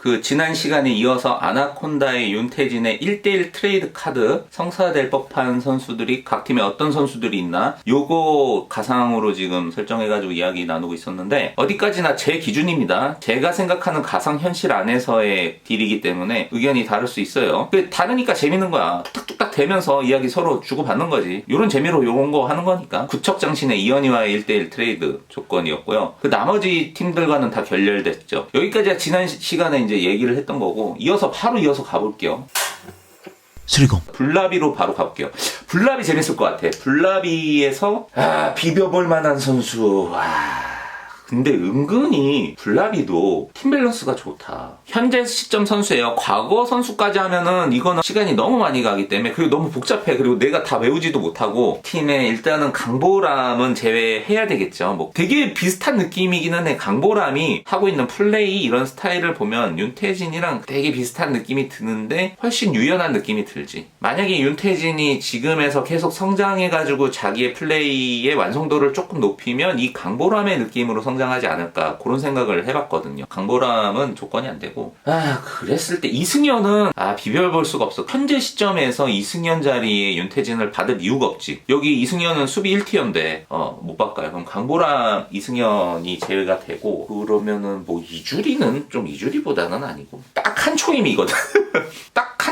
그 지난 시간에 이어서 아나콘다의 윤태진의 1대1 트레이드 카드 성사될 법한 선수들이 각 팀에 어떤 선수들이 있나 요거 가상으로 지금 설정해가지고 이야기 나누고 있었는데 어디까지나 제 기준입니다. 제가 생각하는 가상 현실 안에서의 딜이기 때문에 의견이 다를 수 있어요. 그 다르니까 재밌는 거야. 뚝딱뚝딱 대면서 이야기 서로 주고받는 거지. 요런 재미로 요런 거 하는 거니까. 구척장신의 이현이와의 1대1 트레이드 조건이었고요. 그 나머지 팀들과는 다 결렬됐죠. 여기까지가 지난 시- 시간에 이제 얘기를 했던 거고 이어서 바로 이어서 가볼게요. 수리공 블라비로 바로 가볼게요. 블라비 재밌을 것 같아. 블라비에서 아 비벼볼 만한 선수. 아 근데 은근히 블라비도 팀 밸런스가 좋다. 현재 시점 선수예요. 과거 선수까지 하면은 이거는 시간이 너무 많이 가기 때문에 그리고 너무 복잡해. 그리고 내가 다 외우지도 못하고 팀에 일단은 강보람은 제외해야 되겠죠. 뭐 되게 비슷한 느낌이기는 해. 강보람이 하고 있는 플레이 이런 스타일을 보면 윤태진이랑 되게 비슷한 느낌이 드는데 훨씬 유연한 느낌이 들지. 만약에 윤태진이 지금에서 계속 성장해가지고 자기의 플레이의 완성도를 조금 높이면 이 강보람의 느낌으로 성장 하지 않을까 그런 생각을 해봤거든요. 강보람은 조건이 안 되고 아 그랬을 때 이승현은 아 비벼 볼 수가 없어. 현재 시점에서 이승현 자리에 윤태진을 받을 이유가 없지. 여기 이승현은 수비 1티어인데 어 못 바꿔요. 그럼 강보람 이승현이 제외가 되고 그러면은 뭐 이주리는 좀 이주리보다는 아니고 딱 한 초임이거든.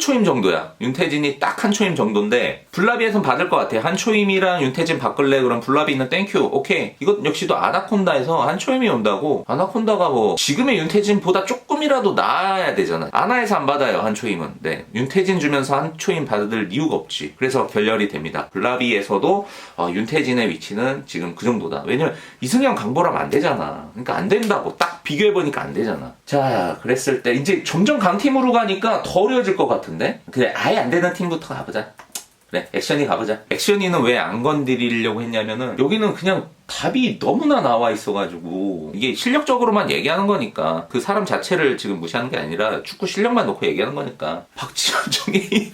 초임 정도야. 윤태진이 딱 한 초임 정도인데 블라비에선 받을 것 같아. 한 초임이랑 윤태진 바꿀래? 그럼 블라비는 땡큐. 오케이. 이것 역시도 아나콘다에서 한 초임이 온다고. 아나콘다가 뭐 지금의 윤태진보다 조금이라도 나아야 되잖아. 아나에서 안 받아요. 한 초임은. 네. 윤태진 주면서 한 초임 받을 이유가 없지. 그래서 결렬이 됩니다. 블라비에서도 어, 윤태진의 위치는 지금 그 정도다. 왜냐면 이승현 강보람 안 되잖아. 그러니까 안 된다고 딱 비교해 보니까 안 되잖아. 자, 그랬을 때 이제 점점 강팀으로 가니까 더 어려워질 것 같 은데? 그래, 아예 안 되는 팀부터 가보자. 그래, 액션이 가보자. 액션이는 왜 안 건드리려고 했냐면은 여기는 그냥 답이 너무나 나와 있어가지고 이게 실력적으로만 얘기하는 거니까 그 사람 자체를 지금 무시하는 게 아니라 축구 실력만 놓고 얘기하는 거니까 박지원 정혜인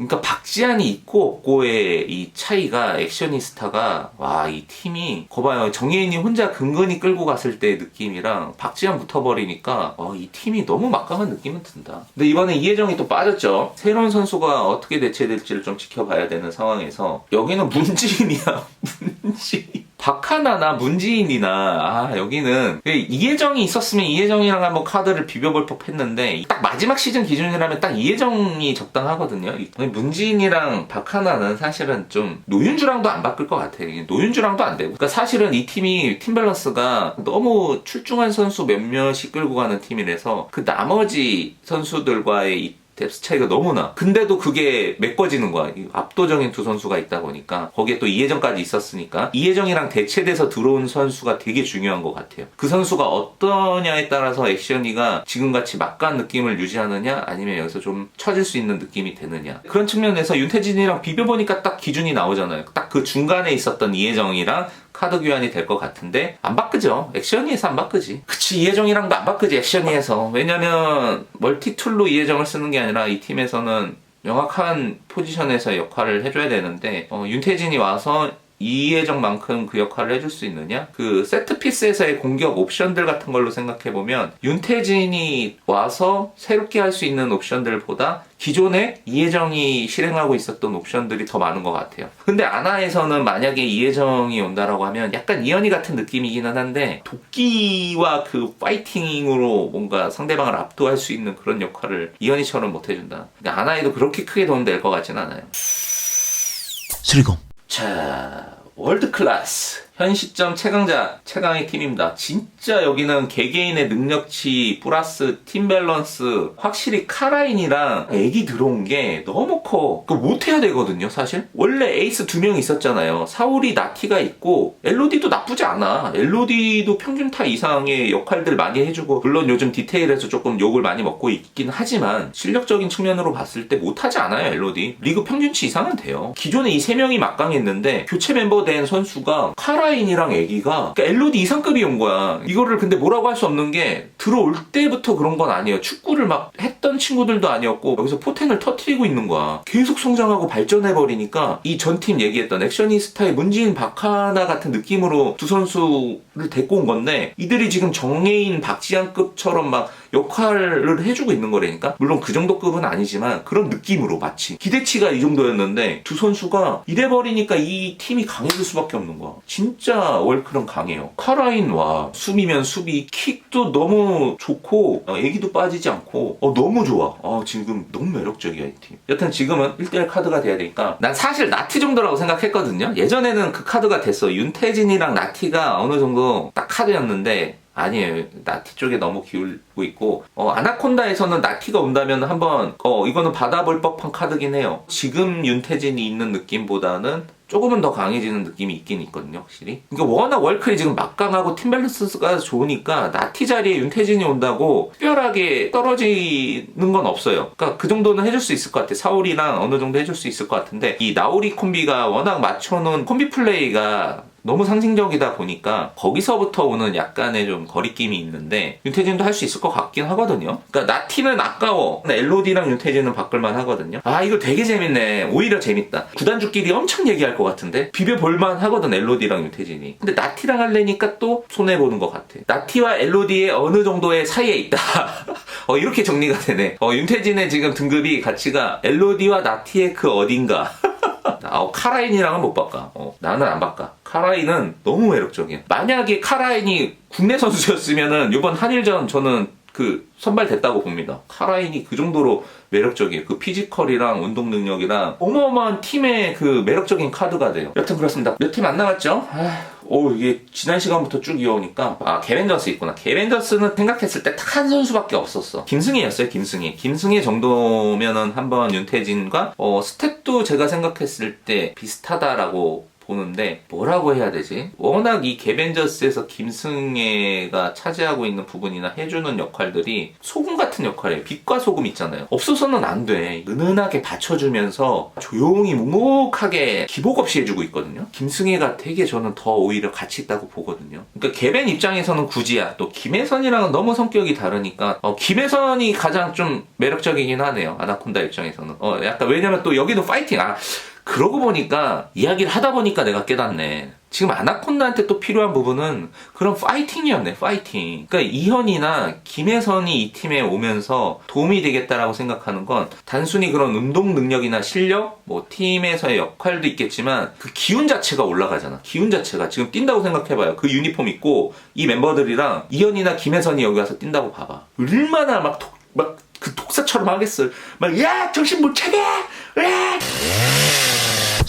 그러니까 박지한이 있고 없고의 이 차이가 액션이스타가 와 이 팀이 거봐요. 정예인이 혼자 근근히 끌고 갔을 때의 느낌이랑 박지한 붙어버리니까 와, 이 팀이 너무 막강한 느낌은 든다. 근데 이번에 이혜정이 또 빠졌죠. 새로운 선수가 어떻게 대체될지를 좀 지켜봐야 되는 상황에서 여기는 문지인이야. 문지인 박하나나 문지인이나 아 여기는 이혜정이 있었으면 이혜정이랑 한번 카드를 비벼볼 법했는데 딱 마지막 시즌 기준이라면 딱 이혜정이 적당하거든요. 문지인이랑 박하나는 사실은 좀 노윤주랑도 안 바꿀 것 같아. 노윤주랑도 안 되고. 그러니까 사실은 이 팀이 팀 밸런스가 너무 출중한 선수 몇몇이 끌고 가는 팀이라서 그 나머지 선수들과의 이 뎁스 차이가 너무나. 근데도 그게 메꿔지는 거야. 이 압도적인 두 선수가 있다 보니까 거기에 또 이혜정까지 있었으니까 이혜정이랑 대체돼서 들어온 선수가 되게 중요한 것 같아요. 그 선수가 어떠냐에 따라서 액션이가 지금같이 막간 느낌을 유지하느냐 아니면 여기서 좀 처질 수 있는 느낌이 되느냐 그런 측면에서 윤태진이랑 비벼보니까 딱 기준이 나오잖아요. 딱 그 중간에 있었던 이혜정이랑 카드 교환이 될 것 같은데 안 바꾸죠. 액션이에서 안 바꾸지. 그치 이혜정이랑도 안 바꾸지 액션이에서. 왜냐면 멀티툴로 이혜정을 쓰는 게 아니라 이 팀에서는 명확한 포지션에서 역할을 해줘야 되는데 어, 윤태진이 와서 이혜정만큼 그 역할을 해줄 수 있느냐? 그 세트피스에서의 공격 옵션들 같은 걸로 생각해보면 윤태진이 와서 새롭게 할 수 있는 옵션들보다 기존에 이혜정이 실행하고 있었던 옵션들이 더 많은 것 같아요. 근데 아나에서는 만약에 이혜정이 온다라고 하면 약간 이현이 같은 느낌이기는 한데 도끼와 그 파이팅으로 뭔가 상대방을 압도할 수 있는 그런 역할을 이현이처럼 못 해준다. 근데 아나에도 그렇게 크게 도움될 것 같진 않아요. 수리공 자, 월드 클래스. 현 시점 최강자, 최강의 팀입니다. 진짜 여기는 개개인의 능력치 플러스 팀 밸런스 확실히 카라인이랑 애기 들어온 게 너무 커. 그 못해야 되거든요, 사실. 원래 에이스 두 명 있었잖아요. 사울이 나티가 있고 엘로디도 나쁘지 않아. 엘로디도 평균타 이상의 역할들 많이 해주고 물론 요즘 디테일에서 조금 욕을 많이 먹고 있긴 하지만 실력적인 측면으로 봤을 때 못하지 않아요, 엘로디. 리그 평균치 이상은 돼요. 기존에 이 세 명이 막강했는데 교체 멤버 된 선수가 카라 인 카라인이랑 애기가 그러니까 엘로디 이상급이 온 거야. 이거를 근데 뭐라고 할 수 없는 게 들어올 때부터 그런 건 아니에요. 축구를 막 했던 친구들도 아니었고 여기서 포텐을 터트리고 있는 거야. 계속 성장하고 발전해 버리니까 이 전 팀 얘기했던 액션이스타의 문지인 박하나 같은 느낌으로 두 선수를 데리고 온 건데 이들이 지금 정예인 박지한급처럼 막 역할을 해주고 있는 거라니까 물론 그 정도 급은 아니지만 그런 느낌으로 마치 기대치가 이 정도였는데 두 선수가 이래 버리니까 이 팀이 강해질 수밖에 없는 거야 진짜 월클은 강해요. 카라인 와 수비면 수비 킥도 너무 좋고 어, 애기도 빠지지 않고 어, 너무 좋아. 어, 지금 너무 매력적이야 이 팀. 여튼 지금은 1대1 카드가 돼야 되니까 난 사실 나티 정도라고 생각했거든요. 예전에는 그 카드가 됐어. 윤태진이랑 나티가 어느 정도 딱 카드였는데 아니에요. 나티 쪽에 너무 기울고 있고, 어, 아나콘다에서는 나티가 온다면 한번, 어, 이거는 받아볼 법한 카드긴 해요. 지금 윤태진이 있는 느낌보다는 조금은 더 강해지는 느낌이 있긴 있거든요, 확실히. 그러니까 워낙 월클이 지금 막강하고 팀 밸런스가 좋으니까 나티 자리에 윤태진이 온다고 특별하게 떨어지는 건 없어요. 그러니까 그 정도는 해줄 수 있을 것 같아. 사울이랑 어느 정도 해줄 수 있을 것 같은데 이 나오리 콤비가 워낙 맞춰놓은 콤비 플레이가 너무 상징적이다 보니까 거기서부터 오는 약간의 좀 거리낌이 있는데 윤태진도 할 수 있을 것 같긴 하거든요. 그러니까 나티는 아까워. 엘로디랑 윤태진은 바꿀만 하거든요. 아 이거 되게 재밌네. 오히려 재밌다. 구단주끼리 엄청 얘기할 것 같은데 비벼볼만 하거든 엘로디랑 윤태진이. 근데 나티랑 할래니까 또 손해 보는 것 같아. 나티와 엘로디의 어느 정도의 사이에 있다. 어 이렇게 정리가 되네. 어 윤태진의 지금 등급이 가치가 엘로디와 나티의 그 어딘가. 어, 카라인이랑은 못 바꿔. 어, 나는 안 바꿔. 카라인은 너무 매력적이야. 만약에 카라인이 국내 선수였으면은 이번 한일전 저는 그 선발됐다고 봅니다. 카라인이 그 정도로 매력적이에요. 그 피지컬이랑 운동 능력이랑 어마어마한 팀의 그 매력적인 카드가 돼요. 여튼 그렇습니다. 몇 팀 안? 아, 오 이게 지난 시간부터 쭉 이어오니까 아 개벤저스 있구나. 개벤저스는 생각했을 때 딱 한 선수밖에 없었어. 김승희였어요. 김승희. 김승희 정도면은 한번 윤태진과 어, 스텝도 제가 생각했을 때 비슷하다라고 보는데 뭐라고 해야 되지? 워낙 이 개벤저스에서 김승혜가 차지하고 있는 부분이나 해주는 역할들이 소금 같은 역할이에요. 빛과 소금 있잖아요. 없어서는 안 돼. 은은하게 받쳐주면서 조용히 묵묵하게 기복 없이 해주고 있거든요. 김승혜가 되게 저는 더 오히려 가치 있다고 보거든요. 그러니까 개벤 입장에서는 굳이야. 또 김혜선이랑은 너무 성격이 다르니까 어, 김혜선이 가장 좀 매력적이긴 하네요. 아나콘다 입장에서는. 어, 약간 왜냐면 또 여기도 파이팅. 아 그러고 보니까 이야기를 하다 보니까 내가 깨닫네. 지금 아나콘다한테 또 필요한 부분은 그런 파이팅이었네, 파이팅. 그러니까 이현이나 김혜선이 이 팀에 오면서 도움이 되겠다라고 생각하는 건 단순히 그런 운동 능력이나 실력, 뭐 팀에서의 역할도 있겠지만 그 기운 자체가 올라가잖아. 기운 자체가 지금 뛴다고 생각해봐요. 그 유니폼 입고 이 멤버들이랑 이현이나 김혜선이 여기 와서 뛴다고 봐봐. 얼마나 막 독, 막그 독사처럼 하겠어. 막, 야! 정신 못 차려! 야!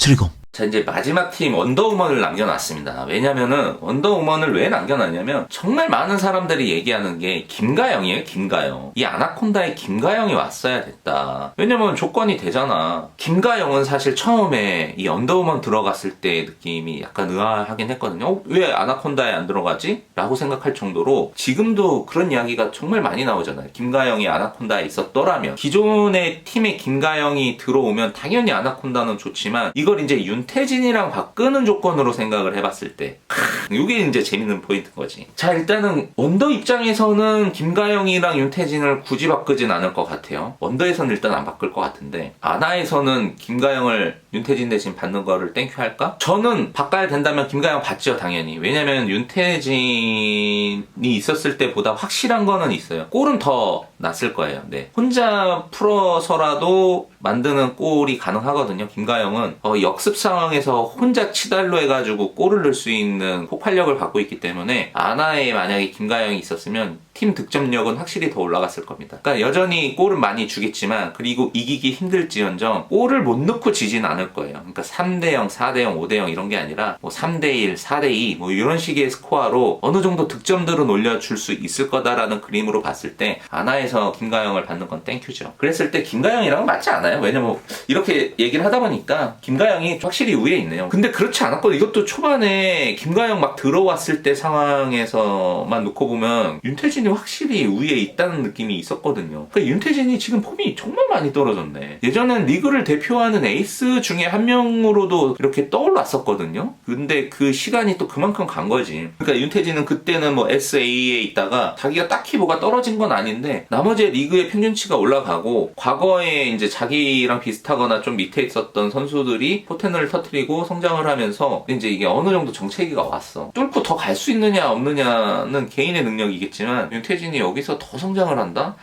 수리공 자 이제 마지막 팀 원더우먼을 남겨놨습니다. 왜냐면은 원더우먼을 왜 남겨놨냐면 정말 많은 사람들이 얘기하는 게 김가영이에요. 김가영. 이 아나콘다에 김가영이 왔어야 됐다. 왜냐면 조건이 되잖아. 김가영은 사실 처음에 이 언더우먼 들어갔을 때 느낌이 약간 의아하긴 했거든요. 어, 왜 아나콘다에 안 들어가지? 라고 생각할 정도로 지금도 그런 이야기가 정말 많이 나오잖아요. 김가영이 아나콘다에 있었더라면 기존의 팀에 김가영이 들어오면 당연히 아나콘다는 좋지만 이걸 이제 윤 태진이랑 바꾸는 조건으로 생각을 해봤을 때 이게 이제 재밌는 포인트인 거지. 자 일단은 원더 입장에서는 김가영이랑 윤태진을 굳이 바꾸진 않을 것 같아요. 원더에서는 일단 안 바꿀 것 같은데 아나에서는 김가영을 윤태진 대신 받는 거를 땡큐 할까? 저는 바꿔야 된다면 김가영 받죠 당연히. 왜냐면 윤태진이 있었을 때보다 확실한 거는 있어요. 골은 더 낫을 거예요. 네. 혼자 풀어서라도 만드는 골이 가능하거든요. 김가영은 어, 역습 상황에서 혼자 치달로 해가지고 골을 넣을 수 있는 폭발력을 갖고 있기 때문에 아나에 만약에 김가영이 있었으면 팀 득점력은 확실히 더 올라갔을 겁니다. 그러니까 여전히 골은 많이 주겠지만 그리고 이기기 힘들지언정 골을 못 넣고 지진 않을 거예요. 그러니까 3대0, 4대0, 5대0 이런 게 아니라 뭐 3대1, 4대2 뭐 이런 식의 스코어로 어느 정도 득점들은 올려줄 수 있을 거다라는 그림으로 봤을 때 아나에서 김가영을 받는 건 땡큐죠. 그랬을 때 김가영이랑은 맞지 않아요. 왜냐면 이렇게 얘기를 하다 보니까 김가영이 확실히 위에 있네요. 근데 그렇지 않았거든. 이것도 초반에 김가영 막 들어왔을 때 상황에서만 놓고 보면 윤태진이 확실히 우위에 있다는 느낌이 있었거든요. 그러니까 윤태진이 지금 폼이 정말 많이 떨어졌네. 예전엔 리그를 대표하는 에이스 중에 한 명으로도 이렇게 떠올랐었거든요. 근데 그 시간이 또 그만큼 간 거지. 그러니까 윤태진은 그때는 뭐 SA에 있다가 자기가 딱히 뭐가 떨어진 건 아닌데 나머지 리그의 평균치가 올라가고 과거에 이제 자기랑 비슷하거나 좀 밑에 있었던 선수들이 포텐을 터트리고 성장을 하면서 이제 이게 어느 정도 정체기가 왔어. 뚫고 더 갈 수 있느냐 없느냐는 개인의 능력이겠지만 윤태진이 여기서 더 성장을 한다?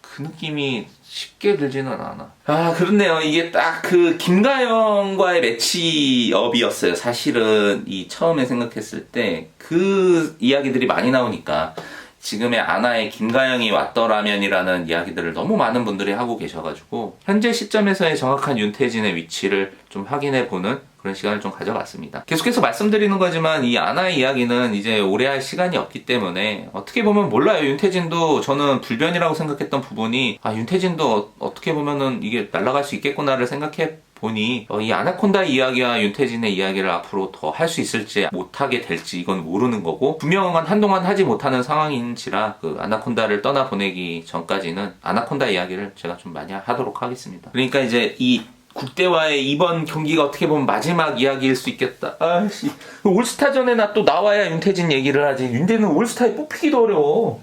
그 느낌이 쉽게 들지는 않아. 아, 그렇네요. 이게 딱 그 김가영과의 매치업이었어요. 사실은 이 처음에 생각했을 때 그 이야기들이 많이 나오니까 지금의 아나의 김가영이 왔더라면이라는 이야기들을 너무 많은 분들이 하고 계셔가지고 현재 시점에서의 정확한 윤태진의 위치를 좀 확인해 보는 그런 시간을 좀 가져봤습니다. 계속해서 말씀드리는 거지만 이 아나의 이야기는 이제 오래 할 시간이 없기 때문에 어떻게 보면 몰라요. 윤태진도 저는 불변이라고 생각했던 부분이 아 윤태진도 어- 어떻게 보면은 이게 날아갈 수 있겠구나를 생각해 보니 어, 이 아나콘다 이야기와 윤태진의 이야기를 앞으로 더 할 수 있을지 못하게 될지 이건 모르는 거고 분명한 한동안 하지 못하는 상황인지라 그 아나콘다를 떠나 보내기 전까지는 아나콘다 이야기를 제가 좀 많이 하도록 하겠습니다. 그러니까 이제 이 국대와의 이번 경기가 어떻게 보면 마지막 이야기일 수 있겠다. 아씨 올스타전에 나 또 나와야 윤태진 얘기를 하지. 윤태는 올스타에 뽑히기도 어려워.